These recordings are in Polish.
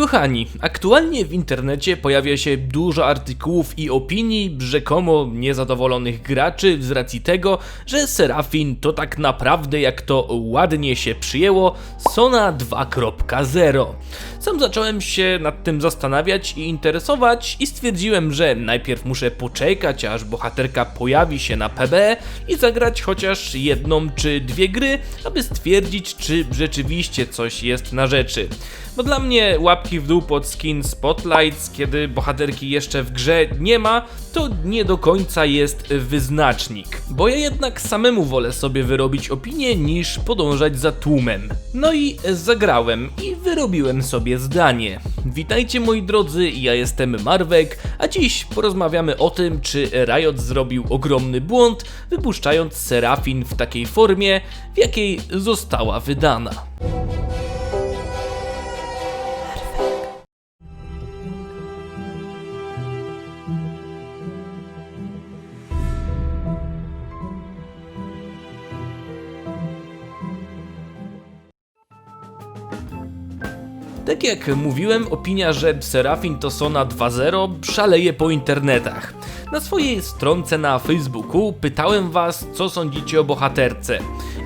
Kochani, aktualnie w internecie pojawia się dużo artykułów i opinii rzekomo niezadowolonych graczy z racji tego, że Serafin to tak naprawdę, jak to ładnie się przyjęło, Sona 2.0. Sam zacząłem się nad tym zastanawiać i interesować i stwierdziłem, że najpierw muszę poczekać, aż bohaterka pojawi się na PB i zagrać chociaż jedną czy dwie gry, aby stwierdzić, czy rzeczywiście coś jest na rzeczy. Bo dla mnie łapki w dół pod skin Spotlights, kiedy bohaterki jeszcze w grze nie ma, to nie do końca jest wyznacznik. Bo ja jednak samemu wolę sobie wyrobić opinię niż podążać za tłumem. No i zagrałem i wyrobiłem sobie zdanie. Witajcie moi drodzy, ja jestem Marwek, a dziś porozmawiamy o tym, czy Riot zrobił ogromny błąd, wypuszczając Serafin w takiej formie, w jakiej została wydana. Tak jak mówiłem, opinia, że Serafin to Sona 2.0 szaleje po internetach. Na swojej stronce na Facebooku pytałem was, co sądzicie o bohaterce.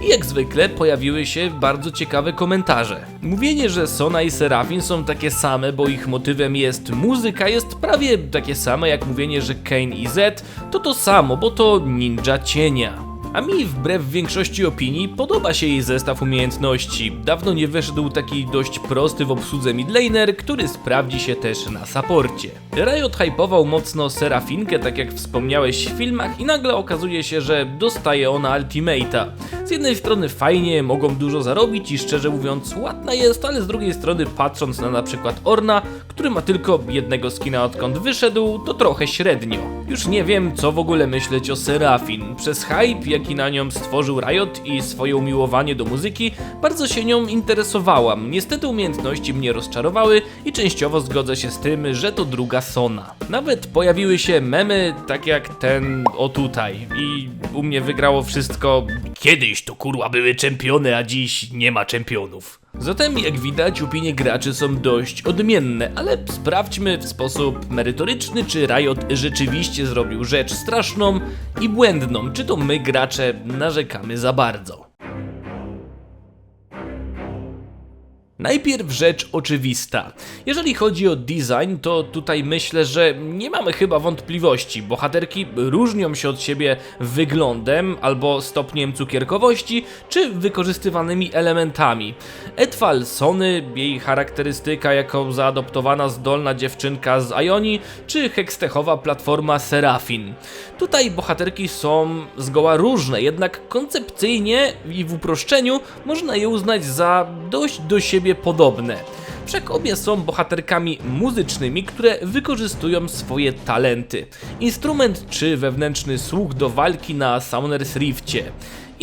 I jak zwykle pojawiły się bardzo ciekawe komentarze. Mówienie, że Sona i Serafin są takie same, bo ich motywem jest muzyka, jest prawie takie same jak mówienie, że Kane i Z to to samo, bo to ninja cienia. A mi wbrew większości opinii podoba się jej zestaw umiejętności. Dawno nie wyszedł taki dość prosty w obsłudze midlaner, który sprawdzi się też na saporcie. Riot hypował mocno Serafinkę, tak jak wspomniałeś w filmach i nagle okazuje się, że dostaje ona ultimate'a. Z jednej strony fajnie, mogą dużo zarobić i szczerze mówiąc ładna jest, ale z drugiej strony patrząc na na przykład Orna, który ma tylko jednego skina odkąd wyszedł, to trochę średnio. Już nie wiem co w ogóle myśleć o Serafin. Przez hype jaki na nią stworzył Riot i swoje umiłowanie do muzyki, bardzo się nią interesowałam. Niestety umiejętności mnie rozczarowały i częściowo zgodzę się z tym, że to druga Sona. Nawet pojawiły się memy tak jak ten o tutaj i u mnie wygrało wszystko Kiedyś to kurwa były czempiony, a dziś nie ma czempionów. Zatem jak widać opinie graczy są dość odmienne, ale sprawdźmy w sposób merytoryczny, czy Riot rzeczywiście zrobił rzecz straszną i błędną, czy to my gracze narzekamy za bardzo. Najpierw rzecz oczywista. Jeżeli chodzi o design, to tutaj myślę, że nie mamy chyba wątpliwości. Bohaterki różnią się od siebie wyglądem albo stopniem cukierkowości, czy wykorzystywanymi elementami. Etwal Sony, jej charakterystyka jako zaadoptowana zdolna dziewczynka z Ioni, czy hekstechowa platforma Serafin. Tutaj bohaterki są zgoła różne, jednak koncepcyjnie i w uproszczeniu można je uznać za dość do siebie podobne. Wszak obie są bohaterkami muzycznymi, które wykorzystują swoje talenty. Instrument czy wewnętrzny słuch do walki na Summoner's Rifcie.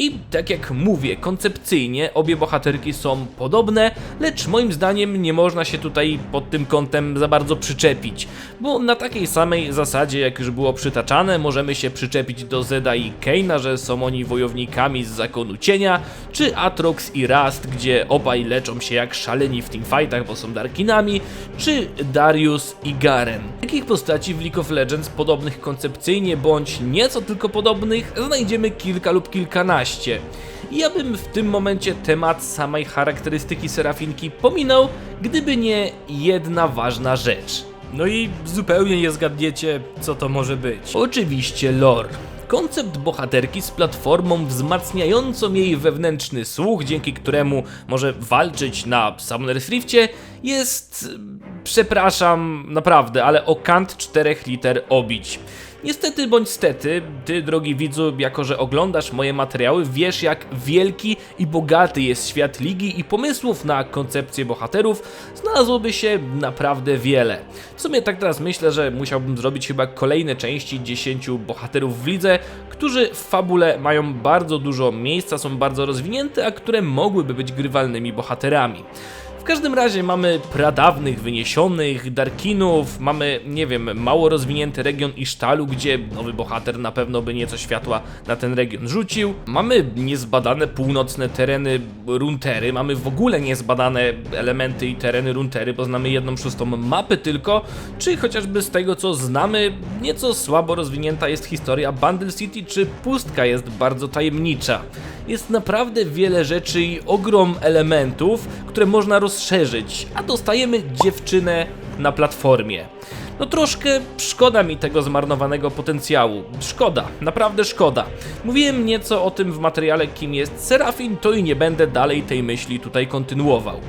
I tak jak mówię, koncepcyjnie obie bohaterki są podobne, lecz moim zdaniem nie można się tutaj pod tym kątem za bardzo przyczepić, bo na takiej samej zasadzie jak już było przytaczane, możemy się przyczepić do Zeda i Keina, że są oni wojownikami z zakonu cienia, czy Atrox i Rust, gdzie obaj leczą się jak szaleni w teamfightach, bo są Darkinami, czy Darius i Garen. Takich postaci w League of Legends podobnych koncepcyjnie bądź nieco tylko podobnych znajdziemy kilka lub kilkanaście. I ja bym w tym momencie temat samej charakterystyki Serafinki pominął, gdyby nie jedna ważna rzecz. No i zupełnie nie zgadniecie, co to może być. Oczywiście lore. Koncept bohaterki z platformą wzmacniającą jej wewnętrzny słuch, dzięki któremu może walczyć na Summoner's Rifcie, jest, przepraszam, naprawdę, ale o kant czterech liter obić. Niestety bądź stety, ty drogi widzu, jako że oglądasz moje materiały, wiesz jak wielki i bogaty jest świat ligi i pomysłów na koncepcję bohaterów znalazłoby się naprawdę wiele. W sumie tak teraz myślę, że musiałbym zrobić chyba kolejne części 10 bohaterów w lidze, którzy w fabule mają bardzo dużo miejsca, są bardzo rozwinięte, a które mogłyby być grywalnymi bohaterami. W każdym razie mamy pradawnych, wyniesionych, Darkinów, mamy, nie wiem, mało rozwinięty region Isztalu, gdzie nowy bohater na pewno by nieco światła na ten region rzucił. Mamy niezbadane północne tereny Runtery, mamy w ogóle niezbadane elementy i tereny Runtery, bo znamy jedną szóstą mapy tylko, czy chociażby z tego co znamy, nieco słabo rozwinięta jest historia Bundle City, czy pustka jest bardzo tajemnicza. Jest naprawdę wiele rzeczy i ogrom elementów, które można rozszerzyć, a dostajemy dziewczynę na platformie. No troszkę szkoda mi tego zmarnowanego potencjału. Szkoda, naprawdę szkoda. Mówiłem nieco o tym w materiale, kim jest Serafin, to i nie będę dalej tej myśli tutaj kontynuował.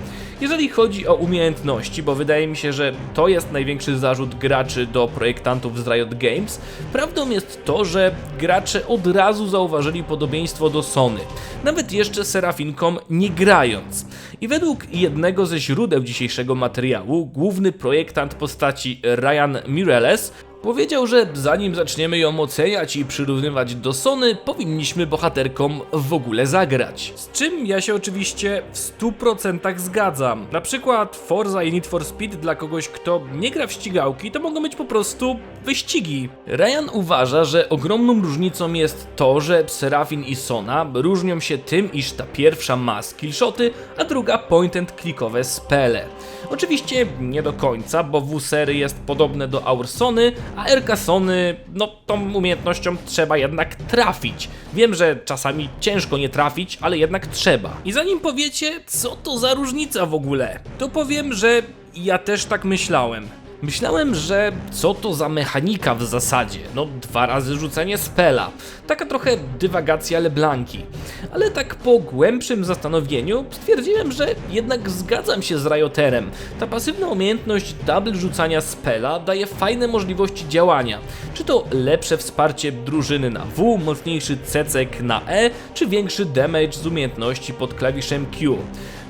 Jeżeli chodzi o umiejętności, bo wydaje mi się, że to jest największy zarzut graczy do projektantów z Riot Games, prawdą jest to, że gracze od razu zauważyli podobieństwo do Sony, nawet jeszcze Serafinkom nie grając. I według jednego ze źródeł dzisiejszego materiału, główny projektant postaci Ryan Mireles Powiedział, że zanim zaczniemy ją oceniać i przyrównywać do Sony, powinniśmy bohaterkom w ogóle zagrać. Z czym ja się oczywiście w 100% zgadzam. Na przykład Forza i Need for Speed dla kogoś, kto nie gra w ścigałki, to mogą być po prostu wyścigi. Ryan uważa, że ogromną różnicą jest to, że Serafin i Sona różnią się tym, iż ta pierwsza ma skillshoty, a druga point and clickowe spele. Oczywiście nie do końca, bo W-sery jest podobne do Aursony, a RK Sony, no tą umiejętnością trzeba jednak trafić. Wiem, że czasami ciężko nie trafić, ale jednak trzeba. I zanim powiecie, co to za różnica w ogóle, to powiem, że ja też tak myślałem. Myślałem, że co to za mechanika w zasadzie? No, dwa razy rzucenie spela. Taka trochę dywagacja Leblanki. Ale tak po głębszym zastanowieniu stwierdziłem, że jednak zgadzam się z Rioterem. Ta pasywna umiejętność double rzucania spela daje fajne możliwości działania. Czy to lepsze wsparcie drużyny na W, mocniejszy cecek na E, czy większy damage z umiejętności pod klawiszem Q.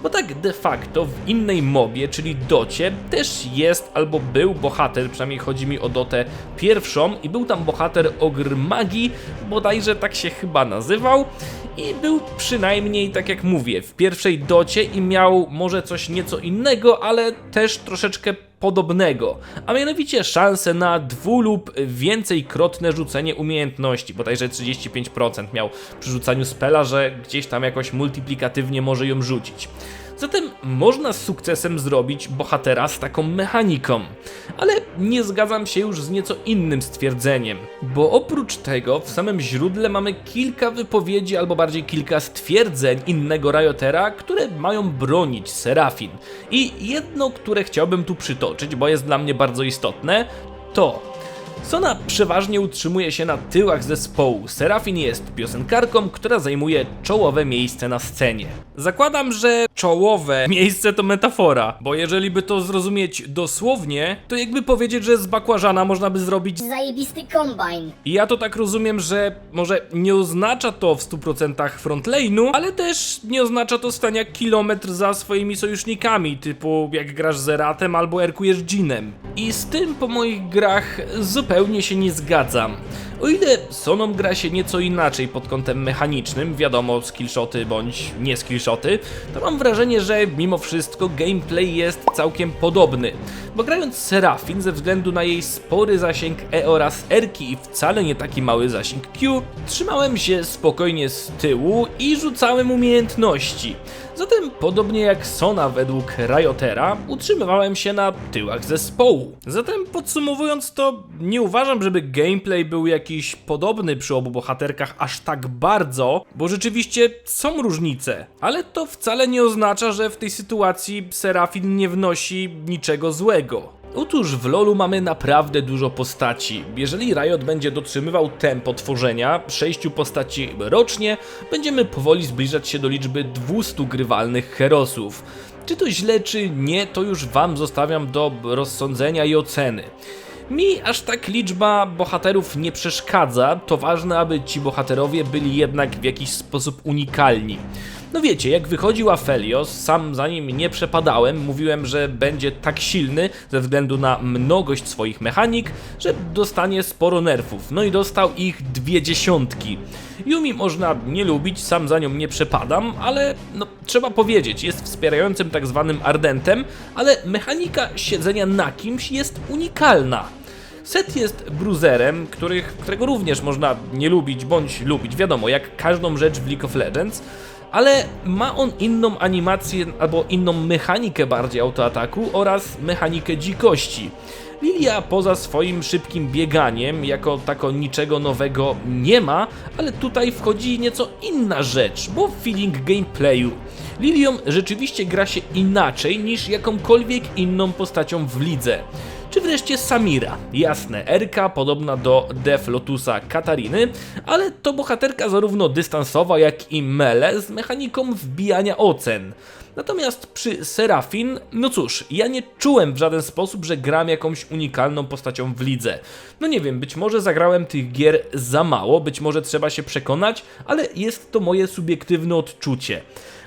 Bo tak de facto w innej mobie, czyli Docie, też jest albo był bohater, przynajmniej chodzi mi o Dotę pierwszą, i był tam bohater Ogr Magii, bodajże tak się chyba nazywał, i był przynajmniej, tak jak mówię, w pierwszej Docie i miał może coś nieco innego, ale też troszeczkę podobnego, a mianowicie szansę na dwu lub więcej krotne rzucenie umiejętności, bodajże 35% miał przy rzucaniu spela, że gdzieś tam jakoś multiplikatywnie może ją rzucić. Zatem można z sukcesem zrobić bohatera z taką mechaniką. Ale nie zgadzam się już z nieco innym stwierdzeniem, bo oprócz tego w samym źródle mamy kilka wypowiedzi, albo bardziej kilka stwierdzeń innego Riotera, które mają bronić Serafin. I jedno, które chciałbym tu przytoczyć, bo jest dla mnie bardzo istotne, to Sona przeważnie utrzymuje się na tyłach zespołu. Serafin jest piosenkarką, która zajmuje czołowe miejsce na scenie. Zakładam, że czołowe miejsce to metafora, bo jeżeli by to zrozumieć dosłownie, to jakby powiedzieć, że z bakłażana można by zrobić Zajebisty kombajn. I ja to tak rozumiem, że może nie oznacza to w 100% frontlane'u, ale też nie oznacza to stania kilometr za swoimi sojusznikami, typu jak grasz z Eratem albo erkujesz Jinem. I z tym po moich grach zupełnie się nie zgadzam. O ile Soną gra się nieco inaczej pod kątem mechanicznym, wiadomo, skillshoty bądź nie skillshoty, to mam wrażenie, że mimo wszystko gameplay jest całkiem podobny. Bo grając Serafin ze względu na jej spory zasięg E oraz Erki i wcale nie taki mały zasięg Q, trzymałem się spokojnie z tyłu i rzucałem umiejętności. Zatem, podobnie jak Sona według Riotera, utrzymywałem się na tyłach zespołu. Zatem podsumowując to, nie uważam, żeby gameplay był jakiś podobny przy obu bohaterkach aż tak bardzo, bo rzeczywiście są różnice, ale to wcale nie oznacza, że w tej sytuacji Serafin nie wnosi niczego złego. Otóż w LoLu mamy naprawdę dużo postaci. Jeżeli Riot będzie dotrzymywał tempo tworzenia, 6 postaci rocznie, będziemy powoli zbliżać się do liczby 200 grywalnych herosów. Czy to źle, czy nie, to już wam zostawiam do rozsądzenia i oceny. Mi aż tak liczba bohaterów nie przeszkadza, to ważne, aby ci bohaterowie byli jednak w jakiś sposób unikalni. No wiecie, jak wychodził Aphelios, sam za nim nie przepadałem, mówiłem, że będzie tak silny ze względu na mnogość swoich mechanik, że dostanie sporo nerfów. No i dostał ich dwie dziesiątki. Yumi można nie lubić, sam za nią nie przepadam, ale no trzeba powiedzieć, jest wspierającym tak zwanym ardentem, ale mechanika siedzenia na kimś jest unikalna. Set jest bruzerem, których, którego również można nie lubić bądź lubić, wiadomo, jak każdą rzecz w League of Legends, ale ma on inną animację albo inną mechanikę bardziej autoataku oraz mechanikę dzikości. Lilia poza swoim szybkim bieganiem jako tako niczego nowego nie ma, ale tutaj wchodzi nieco inna rzecz, bo feeling gameplayu. Lilią rzeczywiście gra się inaczej niż jakąkolwiek inną postacią w lidze. Czy wreszcie Samira. Jasne, Erka podobna do Def Lotusa Katariny, ale to bohaterka zarówno dystansowa jak i mele z mechaniką wbijania ocen. Natomiast przy Serafin, no cóż, ja nie czułem w żaden sposób, że gram jakąś unikalną postacią w lidze. No nie wiem, być może zagrałem tych gier za mało, być może trzeba się przekonać, ale jest to moje subiektywne odczucie.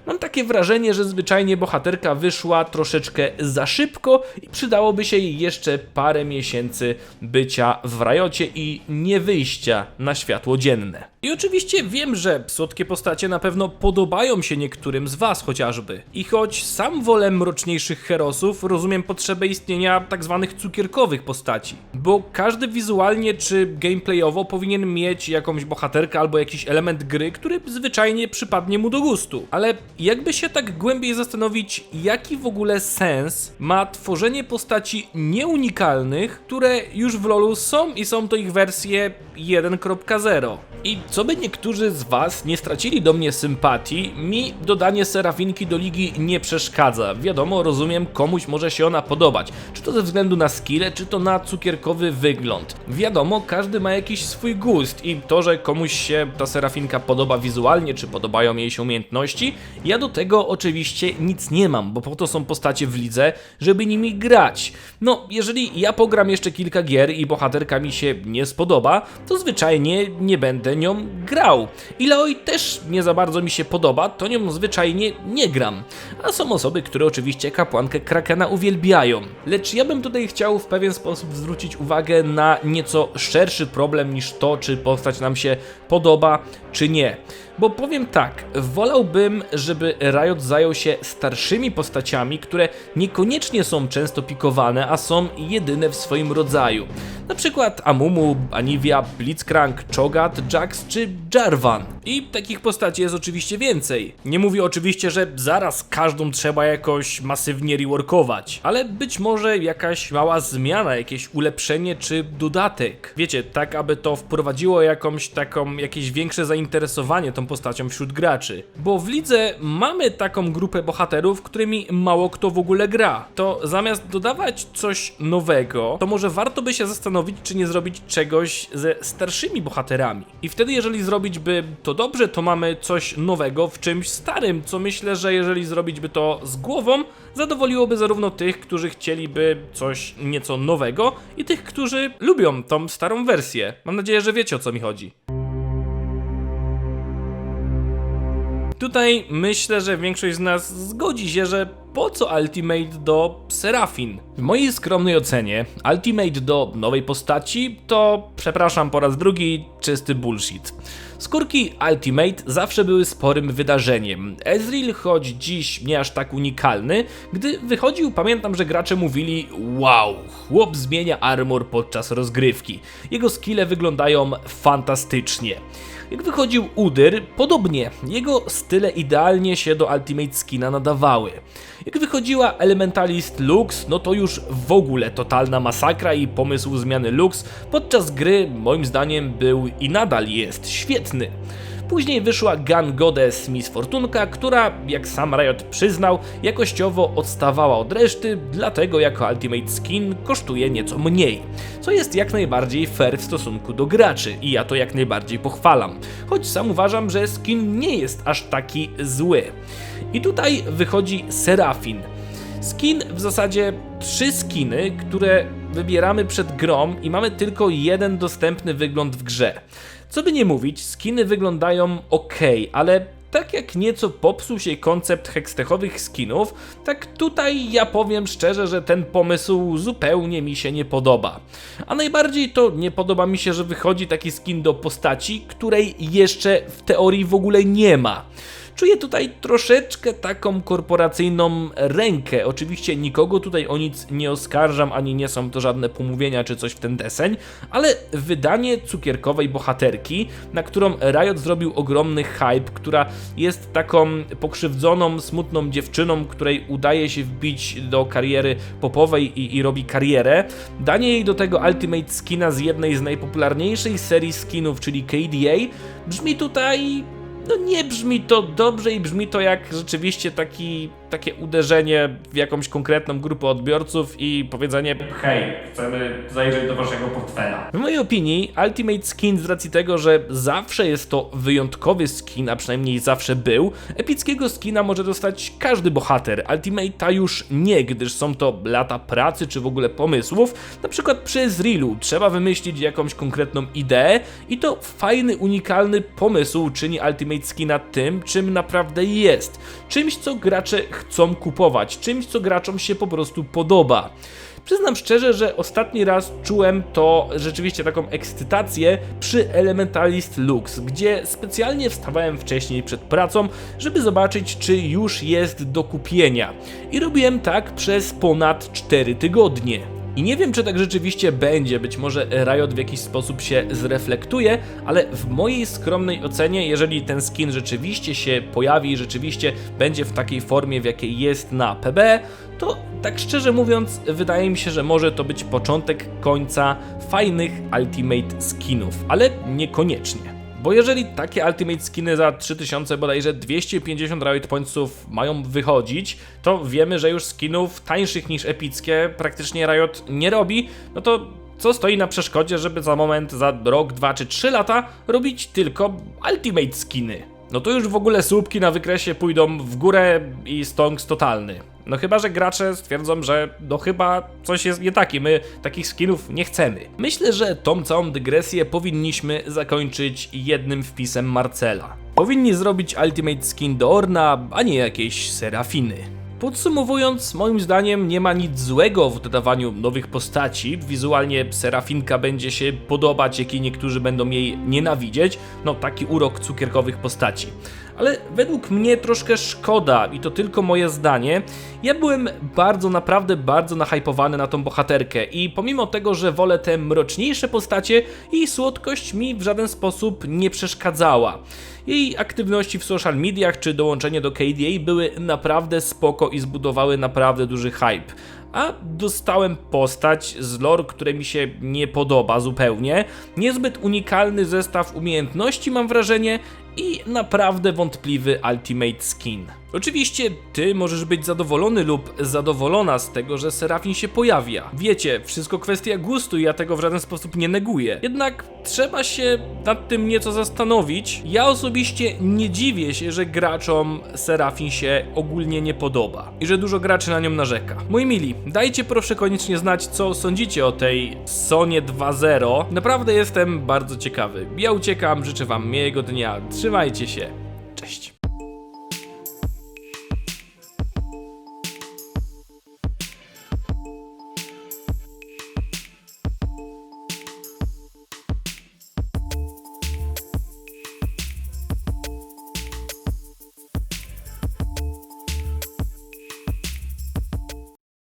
Mam takie wrażenie, że zwyczajnie bohaterka wyszła troszeczkę za szybko i przydałoby się jej jeszcze parę miesięcy bycia w rajocie i nie wyjścia na światło dzienne. I oczywiście wiem, że słodkie postacie na pewno podobają się niektórym z was chociażby. I choć sam wolę mroczniejszych herosów, rozumiem potrzebę istnienia tak zwanych cukierkowych postaci. Bo każdy wizualnie czy gameplayowo powinien mieć jakąś bohaterkę albo jakiś element gry, który zwyczajnie przypadnie mu do gustu. Ale jakby się tak głębiej zastanowić, jaki w ogóle sens ma tworzenie postaci nieunikalnych, które już w LoLu są i są to ich wersje 1.0. I co by niektórzy z Was nie stracili do mnie sympatii, mi dodanie Serafinki do ligi nie przeszkadza. Wiadomo, rozumiem, komuś może się ona podobać. Czy to ze względu na skille, czy to na cukierkowy wygląd. Wiadomo, każdy ma jakiś swój gust i to, że komuś się ta Serafinka podoba wizualnie, czy podobają jej się umiejętności, ja do tego oczywiście nic nie mam, bo po to są postacie w lidze, żeby nimi grać. No, jeżeli ja pogram jeszcze kilka gier i bohaterka mi się nie spodoba, to zwyczajnie nie będę nią grał. Ileoi też nie za bardzo mi się podoba, to nią zwyczajnie nie gram. A są osoby, które oczywiście kapłankę Krakena uwielbiają. Lecz ja bym tutaj chciał w pewien sposób zwrócić uwagę na nieco szerszy problem niż to, czy postać nam się podoba, czy nie. Bo powiem tak, wolałbym, żeby Riot zajął się starszymi postaciami, które niekoniecznie są często pikowane, a są jedyne w swoim rodzaju. Na przykład Amumu, Anivia, Blitzcrank, Cho'Gath, Jax czy Jarvan. I takich postaci jest oczywiście więcej. Nie mówię oczywiście, że zaraz każdą trzeba jakoś masywnie reworkować, ale być może jakaś mała zmiana, jakieś ulepszenie czy dodatek. Wiecie, tak aby to wprowadziło jakąś taką, jakieś większe zainteresowanie tą postacią wśród graczy. Bo w lidze mamy taką grupę bohaterów, którymi mało kto w ogóle gra. To zamiast dodawać coś nowego, to może warto by się zastanowić, czy nie zrobić czegoś ze starszymi bohaterami. I wtedy, jeżeli zrobić by to dobrze, to mamy coś nowego w czymś starym, co myślę, że jeżeli zrobić by to z głową, zadowoliłoby zarówno tych, którzy chcieliby coś nieco nowego, i tych, którzy lubią tą starą wersję. Mam nadzieję, że wiecie o co mi chodzi. Tutaj myślę, że większość z nas zgodzi się, że po co Ultimate do Serafin? W mojej skromnej ocenie, Ultimate do nowej postaci to, przepraszam po raz drugi, czysty bullshit. Skórki Ultimate zawsze były sporym wydarzeniem. Ezreal, choć dziś nie aż tak unikalny, gdy wychodził, pamiętam, że gracze mówili: Wow, chłop zmienia armor podczas rozgrywki. Jego skille wyglądają fantastycznie. Jak wychodził Udyr, podobnie, jego style idealnie się do Ultimate Skina nadawały. Jak wychodziła Elementalist Lux, no to już w ogóle totalna masakra i pomysł zmiany Lux podczas gry moim zdaniem był i nadal jest świetny. Później wyszła Gun Goddess Miss Fortunka, która, jak sam Riot przyznał, jakościowo odstawała od reszty, dlatego jako Ultimate Skin kosztuje nieco mniej. Co jest jak najbardziej fair w stosunku do graczy i ja to jak najbardziej pochwalam. Choć sam uważam, że skin nie jest aż taki zły. I tutaj wychodzi Serafin. Skin w zasadzie trzy skiny, które wybieramy przed grą i mamy tylko jeden dostępny wygląd w grze. Co by nie mówić, skiny wyglądają ok, ale tak jak nieco popsuł się koncept hextechowych skinów, tak tutaj ja powiem szczerze, że ten pomysł zupełnie mi się nie podoba. A najbardziej to nie podoba mi się, że wychodzi taki skin do postaci, której jeszcze w teorii w ogóle nie ma. Czuję tutaj troszeczkę taką korporacyjną rękę. Oczywiście nikogo tutaj o nic nie oskarżam, ani nie są to żadne pomówienia czy coś w ten deseń, ale wydanie cukierkowej bohaterki, na którą Riot zrobił ogromny hype, która jest taką pokrzywdzoną, smutną dziewczyną, której udaje się wbić do kariery popowej i, i robi karierę. Danie jej do tego Ultimate skina z jednej z najpopularniejszych serii skinów, czyli KDA, brzmi tutaj no nie brzmi to dobrze i brzmi to jak rzeczywiście taki, takie uderzenie w jakąś konkretną grupę odbiorców i powiedzenie hej, chcemy zajrzeć do waszego portfela. W mojej opinii Ultimate Skin z racji tego, że zawsze jest to wyjątkowy skin, a przynajmniej zawsze był, epickiego skina może dostać każdy bohater, Ultimate'a już nie, gdyż są to lata pracy czy w ogóle pomysłów, na przykład przy Zrilu trzeba wymyślić jakąś konkretną ideę i to fajny, unikalny pomysł czyni Ultimate Skina tym, czym naprawdę jest. Czymś, co gracze chcą kupować, czymś, co graczom się po prostu podoba. Przyznam szczerze, że ostatni raz czułem to rzeczywiście taką ekscytację przy Elementalist Lux, gdzie specjalnie wstawałem wcześniej przed pracą, żeby zobaczyć, czy już jest do kupienia. I robiłem tak przez ponad 4 tygodnie. I nie wiem, czy tak rzeczywiście będzie, być może Riot w jakiś sposób się zreflektuje, ale w mojej skromnej ocenie, jeżeli ten skin rzeczywiście się pojawi i rzeczywiście będzie w takiej formie, w jakiej jest na PB, to tak szczerze mówiąc, wydaje mi się, że może to być początek końca fajnych Ultimate skinów, ale niekoniecznie. Bo jeżeli takie Ultimate skiny za 3000 bodajże 250 Riot Pointsów mają wychodzić, to wiemy, że już skinów tańszych niż epickie praktycznie Riot nie robi, no to co stoi na przeszkodzie, żeby za moment, za rok, dwa czy trzy lata robić tylko Ultimate skiny? No to już w ogóle słupki na wykresie pójdą w górę i stonks totalny. No chyba, że gracze stwierdzą, że no chyba coś jest nie taki, my takich skinów nie chcemy. Myślę, że tą całą dygresję powinniśmy zakończyć jednym wpisem Marcela. Powinni zrobić Ultimate Skin do Orna, a nie jakiejś Serafiny. Podsumowując, moim zdaniem nie ma nic złego w dodawaniu nowych postaci. Wizualnie Serafinka będzie się podobać, jak i niektórzy będą jej nienawidzieć. No, taki urok cukierkowych postaci. Ale według mnie troszkę szkoda, i to tylko moje zdanie. Ja byłem bardzo, naprawdę bardzo nahypowany na tą bohaterkę i pomimo tego, że wolę te mroczniejsze postacie, jej słodkość mi w żaden sposób nie przeszkadzała. Jej aktywności w social mediach czy dołączenie do KDA były naprawdę spoko i zbudowały naprawdę duży hype. A dostałem postać z lore, które mi się nie podoba zupełnie. Niezbyt unikalny zestaw umiejętności mam wrażenie i naprawdę wątpliwy Ultimate Skin. Oczywiście ty możesz być zadowolony lub zadowolona z tego, że Serafin się pojawia. Wiecie, wszystko kwestia gustu i ja tego w żaden sposób nie neguję. Jednak trzeba się nad tym nieco zastanowić. Ja osobiście nie dziwię się, że graczom Serafin się ogólnie nie podoba i że dużo graczy na nią narzeka. Moi mili, dajcie proszę koniecznie znać, co sądzicie o tej Sonie 2.0. Naprawdę jestem bardzo ciekawy. Ja uciekam, życzę wam miłego dnia, trzymajcie się. Cześć.